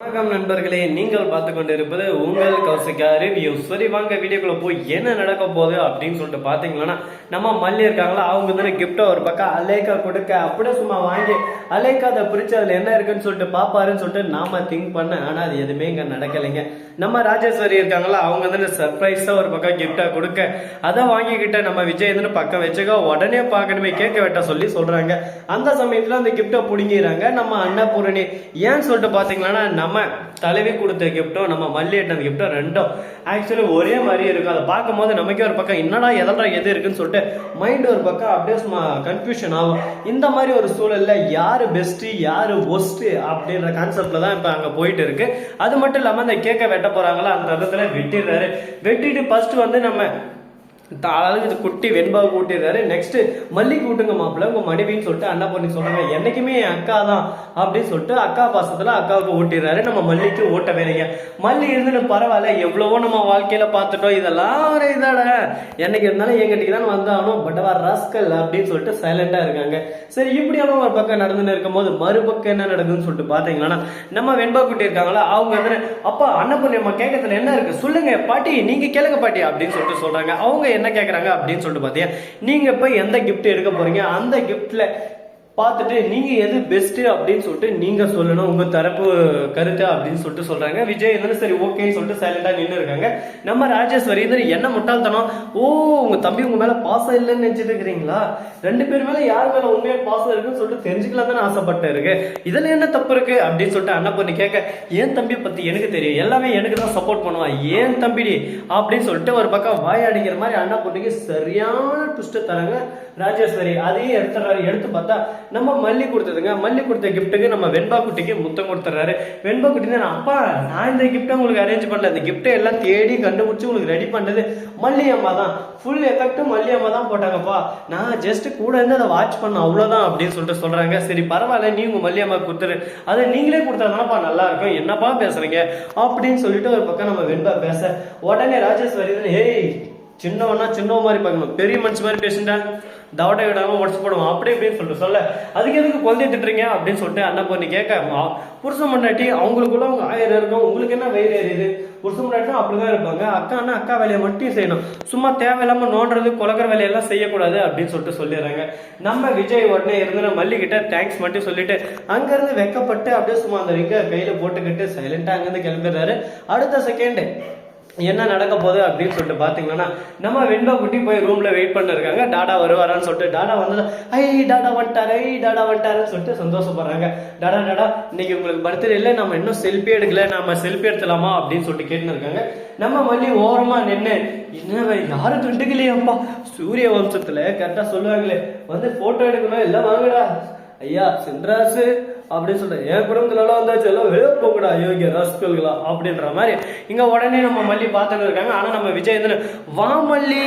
வணக்கம் நண்பர்களே நீங்கள் பார்த்து கொண்டிருப்பது உங்கள் கௌசிகா ரிவ்யூ சரி வாங்க வீடியோக்குள்ள போய் என்ன நடக்க போகுது அப்படின்னு சொல்லிட்டு பாத்தீங்கன்னா நம்ம மல்லி இருக்காங்களா அவங்க தானே கிஃப்ட் ஒரு பக்கம் அலேக்கா கொடுக்க அப்படியே சும்மா வாங்கி அலேக்கா அதை பிரிச்சு அதுல என்ன இருக்குன்னு சொல்லிட்டு பாப்பாருன்னு சொல்லிட்டு நாம திங்க் பண்ண ஆனா அது எதுவுமே இங்க நடக்கலைங்க. நம்ம ராஜேஸ்வரி இருக்காங்களா அவங்க தானே சர்ப்ரைஸா ஒரு பக்கம் கிஃப்டா கொடுக்க அதை வாங்கிக்கிட்ட நம்ம விஜய் வந்து பக்கம் வச்சுக்க உடனே பார்க்கணுமே கேட்க வெட்ட சொல்லி சொல்றாங்க. அந்த சமயத்துல அந்த கிஃப்டை புடுங்கிறாங்க நம்ம அன்னபூரணி ஏன்னு சொல்லிட்டு பாத்தீங்கன்னா நம்ம தலைவி கொடுத்த கிஃப்ட்டும் நம்ம மல்லி எட்டின கிஃப்ட்டும் ரெண்டும் ஆக்சுவலி ஒரே மாதிரியே இருக்கும். அதை பார்க்கும்போது நமக்கே ஒரு பக்கம் என்னடா எதல்டா எது இருக்குன்னு சொல்லிட்டு மைண்ட் ஒரு பக்கம் அப்படியே கன்ஃபியூஷன் ஆகும். இந்த மாதிரி ஒரு சூழலில் யார் பெஸ்ட்டு யார் ஒஸ்ட்டு அப்படின்ற கான்செப்டில் தான் இப்போ அங்கே போயிட்டு இருக்கு. அது மட்டும் இல்லாமல் அந்த கேக்கை வெட்ட போகிறாங்களா அந்த இடத்துல வெட்டிடுறாரு. வெட்டிட்டு ஃபர்ஸ்ட் வந்து நம்ம அதாவது இது குட்டி வெண்பாவை கூட்டிடுறாரு. நெக்ஸ்ட் மல்லி கூட்டுங்க மாப்பிள்ள உங்க மனைவின்னு சொல்லிட்டு அண்ணா பொண்ணு சொல்றாங்க என்னைக்குமே என் அக்கா தான் அப்படின்னு சொல்லிட்டு அக்கா பாசத்துல அக்காவுக்கு ஊட்டிடுறாரு நம்ம மல்லிக்கு ஓட்ட வேலைங்க. மல்லி இருந்துட்டு பரவாயில்ல எவ்வளவோ நம்ம வாழ்க்கையில பார்த்துட்டோம். இதெல்லாம் ஒரு இதாட. என்னைக்கு இருந்தாலும் எங்கிட்ட தான் வந்தாலும் பட் அவர் ராஸ்கல் அப்படின்னு சொல்லிட்டு சைலண்டா இருக்காங்க. சரி இப்படியான ஒரு பக்கம் நடந்துன்னு இருக்கும்போது மறுபக்கம் என்ன நடக்குதுன்னு சொல்லிட்டு பாத்தீங்கன்னா நம்ம வெண்பா குட்டி இருக்காங்களா அவங்க வந்து அப்பா அண்ணன் நம்ம கேட்கறதுல என்ன இருக்கு? சொல்லுங்க பாட்டி நீங்க கேளுங்க பாட்டி அப்படின்னு சொல்லிட்டு சொல்றாங்க. அவங்க என்ன கேட்குறாங்க அப்படின்னு சொல்லிட்டு பார்த்தீங்க நீங்கள் இப்போ எந்த கிஃப்ட் எடுக்க போறீங்க? அந்த கிஃப்ட்டில் பார்த்துட்டு நீங்க எது பெஸ்ட் அப்படின்னு சொல்லிட்டு நீங்க சொல்லணும். உங்க தரப்பு கருத்து? அப்படின்னு சொல்லிட்டு சொல்றாங்க. விஜய் இருந்தாலும் சரி ஓகேன்னு சொல்லிட்டு சைலண்டா நின்று இருக்காங்க. நம்ம ராஜேஸ்வரி வந்து என்ன முட்டாள்தனம்? ஓ உங்க தம்பி உங்க மேல பாசம் இல்லைன்னு நினைச்சிட்டு இருக்கிறீங்களா ரெண்டு பேர் மேல யார் மேல உண்மையா பாசம் இருக்குன்னு சொல்லிட்டு தெரிஞ்சுக்கலாம் தானே ஆசைப்பட்டு இருக்கு இதுல என்ன தப்பு இருக்கு? அப்படின்னு சொல்லிட்டு அண்ணா பொண்ணு கேட்க ஏன் தம்பி பத்தி எனக்கு தெரியும். எல்லாமே எனக்கு தான் சப்போர்ட் பண்ணுவான். ஏன் தம்பிடி? அப்படின்னு சொல்லிட்டு ஒரு பக்கம் வாய் அடிக்கிற மாதிரி அண்ணா பொண்ணுக்கு சரியான ட்விஸ்ட் தராங்க ராஜேஸ்வரி. அதையும் எடுத்துறாரு எடுத்து பார்த்தா நம்ம மல்லி கொடுத்ததுங்க. மல்லி கொடுத்த கிஃப்ட்டுக்கு நம்ம வெண்பா குட்டிக்கு முத்தம் கொடுத்துறாரு. வெண்பா குட்டி தான் அப்பா நான் இந்த கிஃப்ட்டை உங்களுக்கு அரேஞ்ச் பண்ணல. இந்த கிஃப்ட்டை எல்லாம் தேடி கண்டுபிடிச்சு உங்களுக்கு ரெடி பண்ணது மல்லி அம்மா தான். ஃபுல் எஃபெக்ட்டும் மல்லி அம்மா தான் போட்டாங்கப்பா. நான் ஜஸ்ட் கூட இருந்து அதை வாட்ச் பண்ண அவ்வளோதான் அப்படின்னு சொல்லிட்டு சொல்றாங்க. சரி பரவாயில்ல நீ உங்க மல்லி அம்மா கொடுத்துரு. அதை நீங்களே கொடுத்தாதானப்பா நல்லா இருக்கும். என்னப்பா பேசுறீங்க? அப்படின்னு சொல்லிட்டு ஒரு பக்கம் நம்ம வெண்பா பேச உடனே ராஜேஸ்வரி ஏய் சின்னவனா சின்னவ மாதிரி பார்க்கணும். பெரிய மனுஷன் மாதிரி பேசுண்டா? தவட்டை விடாம உடச்சு போடுவோம் அப்படி இப்படின்னு சொல்லிட்டு சொல்ல. அதுக்கு எதுக்கு குழந்தைய திட்டுறீங்க? அப்படின்னு சொல்லிட்டு அண்ணா பொண்ணு கேட்க புருஷன் முன்னாடி அவங்களுக்குள்ள அவங்க ஆயிரம் இருக்கும். உங்களுக்கு என்ன வயிறு எரியுது? புருஷன் முன்னாடி அப்படிதான் இருப்பாங்க. அக்கான்னா அக்கா வேலையை மட்டும் செய்யணும். சும்மா தேவையில்லாம நோண்டுறது கொலக்கிற வேலையெல்லாம் செய்யக்கூடாது அப்படின்னு சொல்லிட்டு சொல்லிடுறாங்க. நம்ம விஜய் உடனே இருந்து மல்லி தேங்க்ஸ் மட்டும் சொல்லிட்டு அங்கிருந்து வெக்கப்பட்டு அப்படியே சும்மா அந்த ரிங்க கையில போட்டுக்கிட்டு சைலண்டா அங்கிருந்து கிளம்பிடுறாரு. அடுத்த செகண்ட் என்ன நடக்க போகுது அப்படின்னு சொல்லிட்டு பார்த்தீங்கன்னா நம்ம வெண்பா குட்டி போய் ரூமில் வெயிட் பண்ணிருக்காங்க டாடா வருவாரான்னு சொல்லிட்டு டாடா வந்து ஐ டாடா வந்துட்டாரு ஐ டாடா வந்துட்டாருன்னு சொல்லிட்டு சந்தோஷப்படுறாங்க. டாடா டாடா இன்னைக்கு உங்களுக்கு பர்த்டே இல்லை நம்ம இன்னும் செல்ஃபி எடுக்கல நம்ம செல்ஃபி எடுத்துலாமா அப்படின்னு சொல்லிட்டு கேட்டுன்னு இருக்காங்க நம்ம மல்லி ஓரமாக நின்று என்ன யாரும் துண்டுக்கலையாப்பா சூரிய வம்சத்தில் கரெக்டாக சொல்லுவாங்களே வந்து ஃபோட்டோ எடுக்கணும் எல்லாம் வாங்கடா. ஐயா சென்றாசு அப்படின்னு சொல்லிட்டு என் குடும்பத்துல எல்லாம் வந்தாச்சு? எல்லாம் வெளியே போகக்கூடா யோகிய ராஸ்கல்களா அப்படின்ற மாதிரி. இங்க உடனே நம்ம மல்லி பார்த்துட்டு இருக்காங்க. ஆனா நம்ம விஜய் வந்து வா மல்லி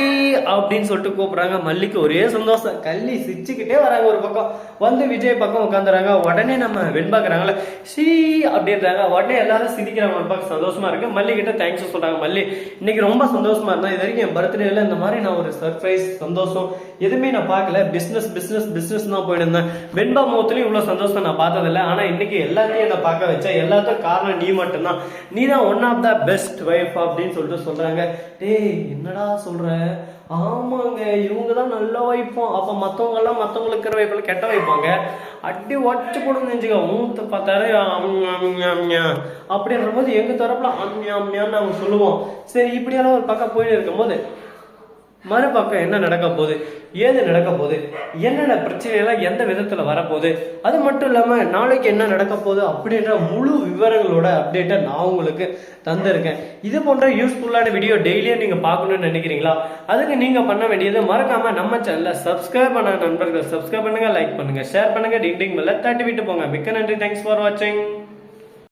அப்படின்னு சொல்லிட்டு கூப்பிடுறாங்க. மல்லிக்கு ஒரே சந்தோஷம். கள்ளி சிரிச்சுக்கிட்டே வராங்க ஒரு பக்கம். வந்து விஜய் பக்கம் உட்காந்துறாங்க. உடனே நம்ம வெண்பாக்குறாங்களே ஷீ அப்படின்றாங்க. உடனே எல்லாரும் சிரிக்கிறாங்க. ஒரு பக்கம் சந்தோஷமா இருக்கு. மல்லி கிட்ட தேங்க்ஸ் சொல்றாங்க. மல்லி இன்னைக்கு ரொம்ப சந்தோஷமா இருந்தா இது வரைக்கும் என் பர்த்டேல இந்த மாதிரி நான் ஒரு சர்ப்ரைஸ் சந்தோஷம் எதுவுமே நான் பார்க்கல. பிசினஸ் பிசினஸ் பிசினஸ் தான் போயிட்டு இருந்தேன். வெண்பா முகத்துலயும் இவ்வளவு சந்தோஷம் நான் பார்த்ததில்ல. ஆனா இன்னைக்கு எல்லாத்தையும் என்ன பார்க்க வச்சா எல்லாத்துக்கும் காரணம் நீ மட்டும்தான். நீ தான் one of the best wife அப்படின்னு சொல்லிட்டு சொல்றாங்க. டேய் என்னடா சொல்ற? ஆமாங்க இவங்க தான் நல்ல வைப்போம் அப்ப மத்தவங்க எல்லாம் இருக்கிற வைப்பில் கெட்ட வைப்பாங்க அடி உடச்சு போடணும் நினைச்சுக்க மூத்த பார்த்தாரு அப்படின்ற போது எங்க தரப்புல அம்யா அம்யான்னு அவங்க சொல்லுவோம். சரி இப்படியெல்லாம் ஒரு பக்கம் போயிட்டு இருக்கும்போது மறுபக்கம் என்ன நடக்க போகுது? ஏது நடக்க போகுது? என்னென்ன பிரச்சனைகள்லாம் எந்த விதத்தில் வரப்போகுது? அது மட்டும் இல்லாமல் நாளைக்கு என்ன நடக்க போகுது அப்படின்ற முழு விவரங்களோட அப்டேட்டை நான் உங்களுக்கு தந்திருக்கேன். இது போன்ற யூஸ்ஃபுல்லான வீடியோ டெய்லியும் நீங்கள் பார்க்கணும்னு நினைக்கிறீங்களா? அதுக்கு நீங்கள் பண்ண வேண்டியது மறக்காமல் நம்ம சேனலை சப்ஸ்கிரைப் பண்ண நண்பர்கள் சப்ஸ்கிரைப் பண்ணுங்கள் லைக் பண்ணுங்க ஷேர் பண்ணுங்க டிங் டிங் மேலே தட்டி விட்டு போங்க. மிக்க நன்றி. தேங்க்ஸ் ஃபார் வாட்சிங்